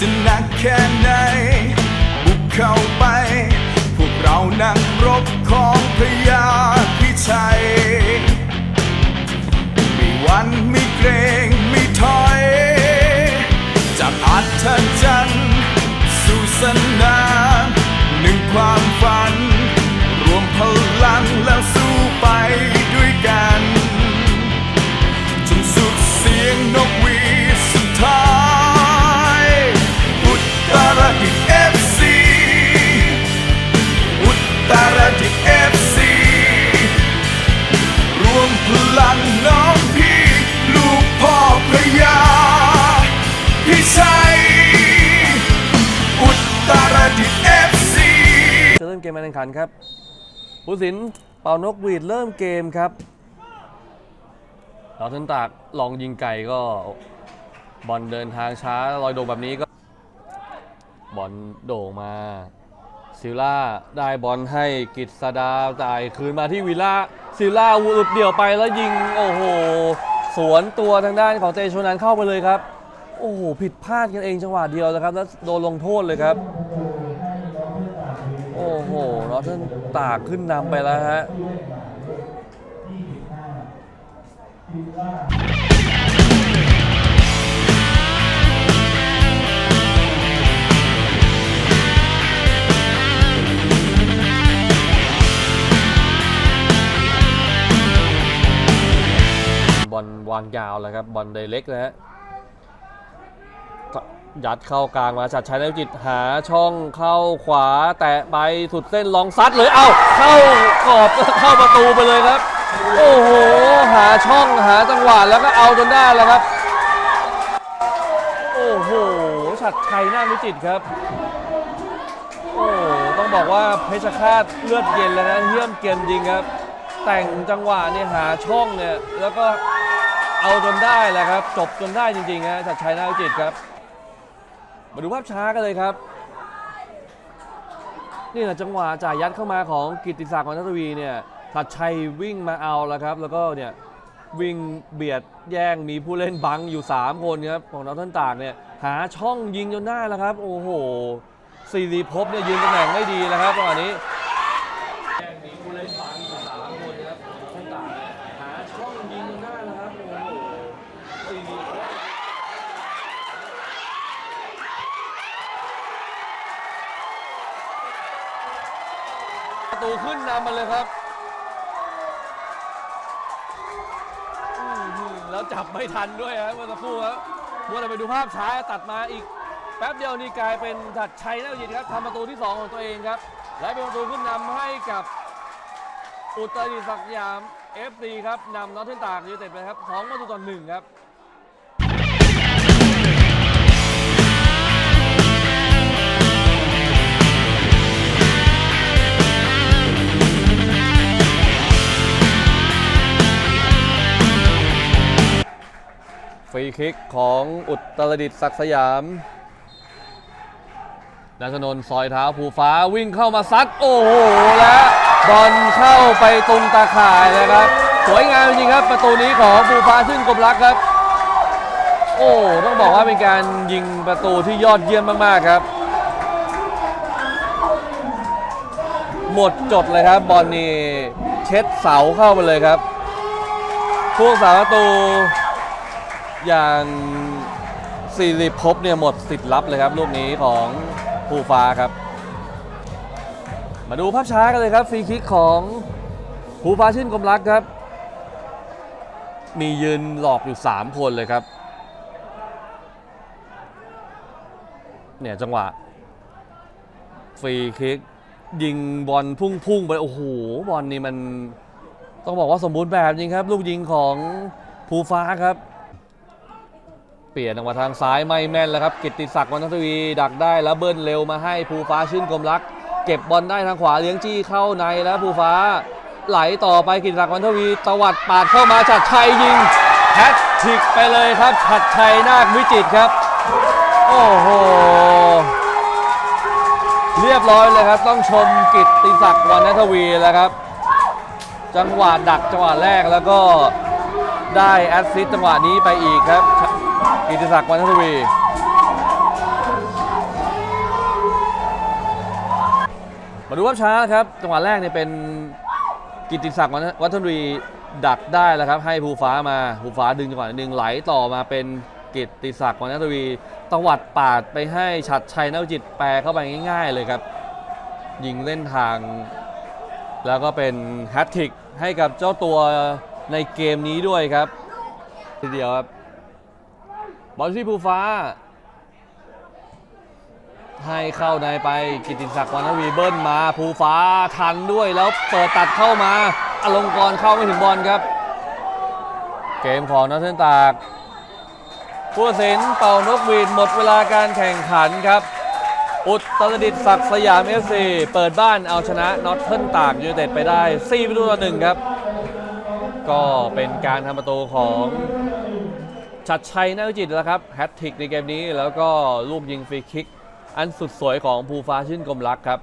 จะหนักแค่ไหน บุกเข้าไป พวกเรานั่งรบของพรยาพิชัย ไม่วันไม่เกรงไม่ถอย จากอัศจรร์สู่สนามหนึ่งความฝัน รวมพลังแล้วสู้ไป กมารแข่งขันครับผู้สินเป่านกหวีดเริ่มเกมครับเราทันตากลองยิงไก่ก็บอลเดินทางช้าลอยโด่งแบบนี้ก็ บอลโด่งมาซิล่าได้บอลให้กิตสดาจ่ายคืนมาที่วิล่าซิล่าหลุดเดี่ยวไปแล้วยิงโอ้โห สวนตัวทางด้านของเตโชนันเข้าไปเลยครับ โอ้โห ผิดพลาดกันเองจังหวะเดียวนะครับ แล้วโดนลงโทษเลยครับ อทิร์นตากขึ้นนำไปแล้วฮะบอลวางยาวแล้วครับ บอลไดเล็กนะฮะ ยัดเข้ากลางมาชัดชัยนจิตหาช่องเข้าขวา แตะไปสุดเส้นลองซัดเลยเอ้าเข้ากรอบเข้าประตูไปเลยครับ โอ้โห หาช่องหาจังหวะแล้วก็เอาจนได้แล้วครับ โอ้โหชัดชัยนาควิจิตครับ โอ้ต้องบอกว่าเพชรฆาตเลือดเย็นแล้วนะเยี่ยมเกมจริงครับ แต่งจังหวะเนี่ยหาช่องเนี่ยแล้วก็เอาจนได้แหละครับ จบจนได้จริงๆฮะชัดชัยนาควิจิตครับ มาดูภาพช้ากันเลยครับ นี่แหละจังหวะจ่ายยัดเข้ามาของกิติศักดิ์วันทวีเนี่ยถัดชัยวิ่งมาเอาแล้วครับ แล้วก็เนี่ยวิ่งเบียดแย่งมีผู้เล่นบังอยู่ 3 คนครับของนอตเทิร์นตางเนี่ยหาช่องยิงจนได้แล้วครับ โอ้โหซีรีพบเนี่ยยืนตำแหน่งไม่ดีแล้วครับตอนนี้แย่งมีผู้เล่นบังอยู่สามคนครับนอตเทิร์นตากหาช่องยิงจนได้แล้วครับโอ้โหซีรีภพ ประตูขึ้นนำมาเลยครับแล้วจับไม่ทันด้วยครับเมื่อสักครู่ครับมัวแต่ไปดูภาพช้าตัดมาอีก แป๊บเดียวนี่กลายเป็นถัดชัยนาวิจิตรครับทำประตูที่ 2 ของตัวเองครับ และเป็นประตูขึ้นนำให้กับ อุตรดิตถ์ศักดิ์สยาม FC ครับนำนอตเทนตากยูเต็ดไปครับ2ประตูต่อ1ครับ รีคิกของอุตรดิตศักดิ์สยามนันทนนซอยเท้าภูฟ้าวิ่งเข้ามาซัดโอ้โหและบอลเข้าไปตรงตาข่ายเลยครับ สวยงามจริงครับ ประตูนี้ของภูฟ้าชื่นกลมรักครับ โอ้ต้องบอกว่าเป็นการยิงประตูที่ยอดเยี่ยมมากๆครับ หมดจดเลยครับบอลนี่เช็ดเสาเข้าไปเลยครับผู้สาประตู อย่างสิริภพเนี่ยหมดสิทธิ์รับเลยครับ ลูกนี้ของภูฟ้าครับ มาดูภาพช้ากันเลยครับฟรีคิกของภูฟ้าชื่นกลมรักครับ มียืนหลอกอยู่ 3 คนเลยครับ เนี่ยจังหวะฟรีคิกยิงบอลพุ่งๆไป โอ้โห บอลนี่มันต้องบอกว่าสมบูรณ์แบบจริงครับ ลูกยิงของภูฟ้าครับ เปลี่ยนออกมาทางซ้ายไม่แม่นแล้วครับกิตติศักดิ์วันทวีดักได้แล้วเบิ้ลเร็วมาให้ภูฟ้าชื่นกลมรัก เก็บบอลได้ทางขวาเลี้ยงจี้เข้าในแล้วภูฟ้าไหลต่อไปกิตติศักดิ์วันทวีตวัดปาดเข้ามาฉัดชัยยิงแฮตทริกไปเลยครับฉัดชัยนาควิจิตครับ โอ้โหเรียบร้อยเลยครับ ต้องชมกิตติศักดิ์วันทวีแล้วครับ จังหวะดักจังหวะแรกแล้วก็ได้แอสซิสต์จังหวะนี้ไปอีกครับ กิติศักดิ์วันทวีมาดูภาพช้าครับจังหวะแรกเนี่ยเป็นกิติศักดิ์วัฒนรีดักได้แล้วครับ ให้ภูฟ้ามาภูฟ้าดึงจังหวะหนึ่งไหลต่อมาเป็นกิติศักดิ์วัฒนรีตวัดปาดไปให้ชัดชัยนวจิตแปรเข้าไปง่ายๆเลยครับ ยิงเล่นทาง แล้วก็เป็นแฮตทริกให้กับเจ้าตัวในเกมนี้ด้วยครับ ทีเดียวครับ บอลที่ภูฟ้า ให้เข้าในไปกิติศักดิ์วรรณวีเบิ้ลมาภูฟ้าทันด้วยแล้วเปิดตัดเข้ามาอลงกรเข้าไม่ถึงบอลครับ เกมของนัทเทนตากผู้ตัดสินเป่านกหวีดหมดเวลาการแข่งขันครับ อุตรดิตศักดิ์สยามเอฟซีเปิดบ้านเอาชนะนอตเทิร์นตากยูเต็ดไปได้4ประตูต่อหนึ่งครับ ก็เป็นการทำประตูของ ชัดชัยนาวิจิตแล้วครับแฮตทริกในเกมนี้แล้วก็ลูกยิงฟรีคิก อันสุดสวยของภูฟ้าชื่นกลมรักครับ